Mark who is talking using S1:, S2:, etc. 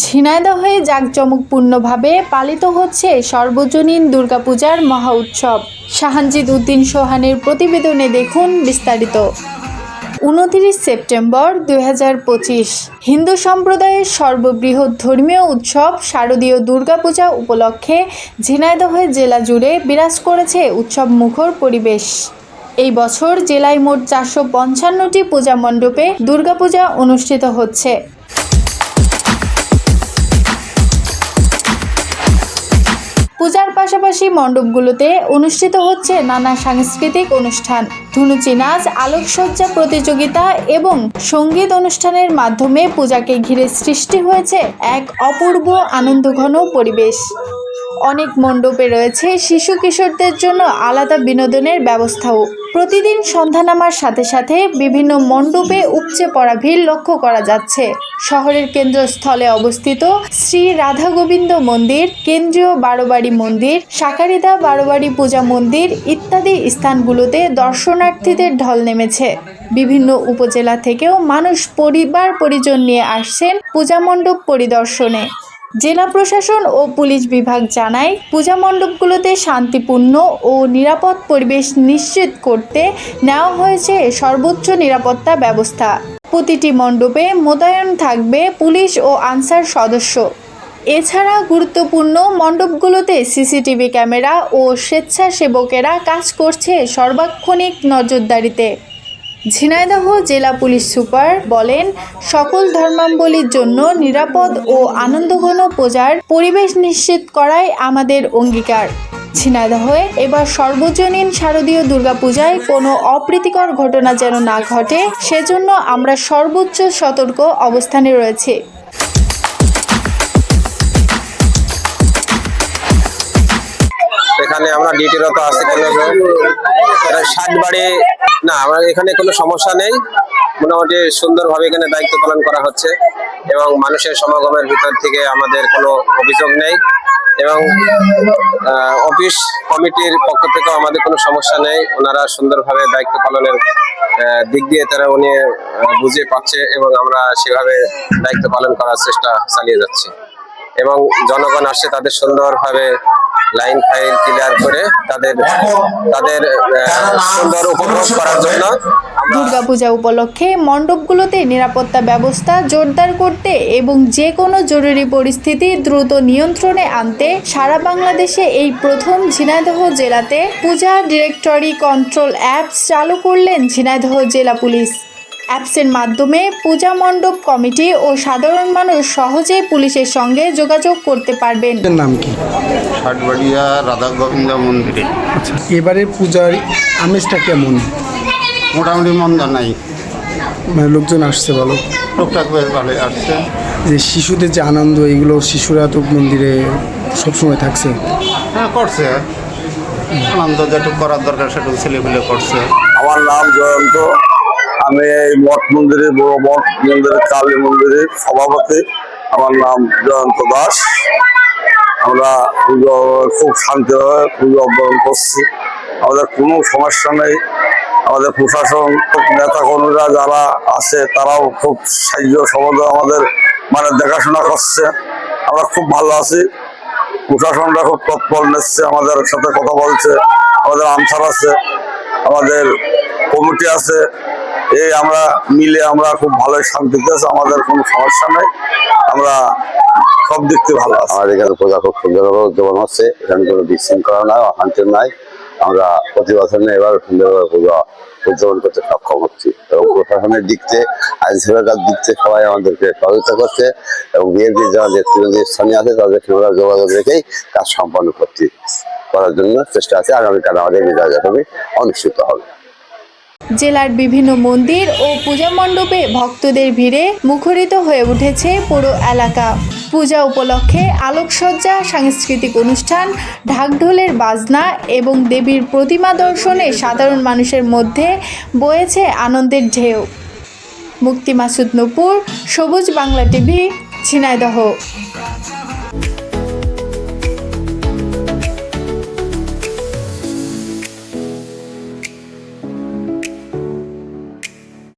S1: ঝিনাইদহে জাঁকজমকপূর্ণভাবে পালিত হচ্ছে সর্বজনীন দুর্গাপূজার মহা উৎসব। শাহানজিদ উদ্দিন সোহানের প্রতিবেদনে দেখুন বিস্তারিত। উনতিরিশ সেপ্টেম্বর দুই হাজার পঁচিশ, হিন্দু সম্প্রদায়ের সর্ববৃহৎ ধর্মীয় উৎসব শারদীয় দুর্গাপূজা উপলক্ষে ঝিনাইদহ জেলা জুড়ে বিরাজ করেছে উৎসব মুখর পরিবেশ। এই বছর জেলায় মোট চারশো পঞ্চান্নটি পূজা মণ্ডপে দুর্গাপূজা অনুষ্ঠিত হচ্ছে। পূজার পাশাপাশি মণ্ডপগুলোতে অনুষ্ঠিত হচ্ছে নানা সাংস্কৃতিক অনুষ্ঠান। ধুনুচি নাচ, আলোকসজ্জা প্রতিযোগিতা এবং সংগীত অনুষ্ঠানের মাধ্যমে পূজাকে ঘিরে সৃষ্টি হয়েছে এক অপূর্ব আনন্দঘন পরিবেশ। অনেক মণ্ডপে রয়েছে শিশু কিশোরদের জন্য আলাদা বিনোদনের ব্যবস্থাও। প্রতিদিন সন্ধ্যা নামার সাথে সাথে বিভিন্ন মণ্ডপে উপচে পড়া ভিড় লক্ষ্য করা যাচ্ছে। শহরের কেন্দ্রস্থলে অবস্থিত শ্রী রাধা গোবিন্দ মন্দির, কেন্দ্রীয় বারোবাড়ি মন্দির, সাকারিদা বারোবাড়ি পূজা মন্দির ইত্যাদি স্থানগুলোতে দর্শনার্থীদের ঢল নেমেছে। বিভিন্ন উপজেলা থেকেও মানুষ পরিবার পরিজন নিয়ে আসছেন পূজা মণ্ডপ পরিদর্শনে। জেলা প্রশাসন ও পুলিশ বিভাগ জানায়, পূজা মণ্ডপগুলোতে শান্তিপূর্ণ ও নিরাপদ পরিবেশ নিশ্চিত করতে নেওয়া হয়েছে সর্বোচ্চ নিরাপত্তা ব্যবস্থা। প্রতিটি মণ্ডপে মোতায়েন থাকবে পুলিশ ও আনসার সদস্য। এছাড়া গুরুত্বপূর্ণ মণ্ডপগুলোতে সিসিটিভি ক্যামেরা ও স্বেচ্ছাসেবকেরা কাজ করছে সর্বাক্ষণিক নজরদারিতে। ঝিনাইদহ জেলা পুলিশ সুপার বলেন, সকল ধর্মাবলীর জন্য নিরাপদ ও আনন্দঘন পূজার পরিবেশ নিশ্চিত করাই আমাদের অঙ্গীকার। ঝিনাইদহে এবার সর্বজনীন শারদীয় দুর্গাপূজায় কোনো অপ্রীতিকর ঘটনা যেন না ঘটে, সেজন্য আমরা সর্বোচ্চ সতর্ক অবস্থানে রয়েছে।
S2: এখানে আমরা ডিউটিরত আছি কোনো ষাট বাড়ি না, আমার এখানে কোনো সমস্যা নেই। মোটামুটি সুন্দরভাবে এখানে দায়িত্ব পালন করা হচ্ছে এবং মানুষের সমাগমের ভিতর থেকে আমাদের কোনো অভিযোগ নেই এবং অফিস কমিটির পক্ষ থেকেও আমাদের কোনো সমস্যা নেই। ওনারা সুন্দরভাবে দায়িত্ব পালনের দিক দিয়ে তারা উনি বুঝে পাচ্ছে এবং আমরা সেভাবে দায়িত্ব পালন করার চেষ্টা চালিয়ে যাচ্ছি। এবং জনগণ আসছে তাদের সুন্দরভাবে লাইন ফাইল ক্লিয়ার করে তাদের তাদের সুন্দর উপভোগ করার জন্য
S1: দুর্গাপূজা উপলক্ষে মণ্ডপগুলোতে নিরাপত্তা ব্যবস্থা জোরদার করতে এবং যে কোনো জরুরি পরিস্থিতি দ্রুত নিয়ন্ত্রণে আনতে সারা বাংলাদেশে এই প্রথম ঝিনাইদহ জেলাতে পূজা ডিরেক্টরি কন্ট্রোল অ্যাপস চালু করলেন ঝিনাইদহ জেলা পুলিশ। অ্যাপসের মাধ্যমে পূজা মণ্ডপ কমিটি ও সাধারণ মানুষ সহজেই পুলিশের সঙ্গে যোগাযোগ করতে পারবেন।
S3: এর নাম কি?
S4: ষাটবাড়িয়া রাধা গোবিন্দ মন্দিরে।
S3: আচ্ছা এবারে পূজার আমেজটা কেমন?
S4: মোটামুটি মন্দ নাই।
S3: মানে লোকজন আসছে বলো
S4: টুকটাক বেশ ভালোই আসছে।
S3: যে শিশুদের যে আনন্দ এগুলো শিশুরা তো মন্দিরে সবসময় থাকছে?
S4: হ্যাঁ করছে। আনন্দ যেটুকু করার দরকার সেটুকু ছেলেপিলে করছে।
S5: আমার নাম জয়ন্ত। আমি এই মঠ মন্দিরে, বড় মঠ মন্দিরে, কালী মন্দিরের সভাপতি। আমার নাম জয়ন্ত দাস। আমরা পুজো খুব শান্তিভাবে পুজো অর্জন করছি। আমাদের কোনো সমস্যা নেই। আমাদের প্রশাসন নেতা কর্মীরা যারা আছে, তারাও খুব সাহায্য সমাজে আমাদের মানে দেখাশোনা করছে। আমরা খুব ভালো আছি। প্রশাসনরা খুব তৎপর নিচ্ছে, আমাদের সাথে কথা বলছে। আমাদের আনসার আছে, আমাদের কমিটি আছে। এই আমরা মিলে আমরা খুব ভালো শান্তিতে আছি, আমাদের কোনো সমস্যা নেই। আমরা সব দিক থেকে ভালো আছি।
S6: আমাদের এখানে পূজা খুব সুন্দরভাবে উদযাপন হচ্ছে, এখানে কোনো বিশৃঙ্খলা নাই, অশান্তি নাই। আমরা প্রতি বছর এবার সুন্দরভাবে পূজা উদযাপন করতে সক্ষম হচ্ছি। এবং প্রশাসনের দিক থেকে আইন সেবাকার দিক থেকে সবাই আমাদেরকে সহযোগিতা করছে এবং বিএনপি যারা নেতৃবৃন্দ স্থানীয় আছে, তাদের সঙ্গে যোগাযোগ রেখেই কাজ সম্পন্ন করছি, করার জন্য চেষ্টা আছে। আগামীকাল আমাদের যাত্রা অনুষ্ঠিত হবে।
S1: জেলার বিভিন্ন মন্দির ও পূজা মণ্ডপে ভক্তদের ভিড়ে মুখরিত হয়ে উঠেছে পুরো এলাকা। পূজা উপলক্ষে আলোকসজ্জা, সাংস্কৃতিক অনুষ্ঠান, ঢাকঢোলের বাজনা এবং দেবীর প্রতিমা দর্শনে সাধারণ মানুষের মধ্যে বয়েছে আনন্দের ঢেউ। মুক্তি মাসুদ নূপুর, সবুজ বাংলা টিভি, ঝিনাইদহ।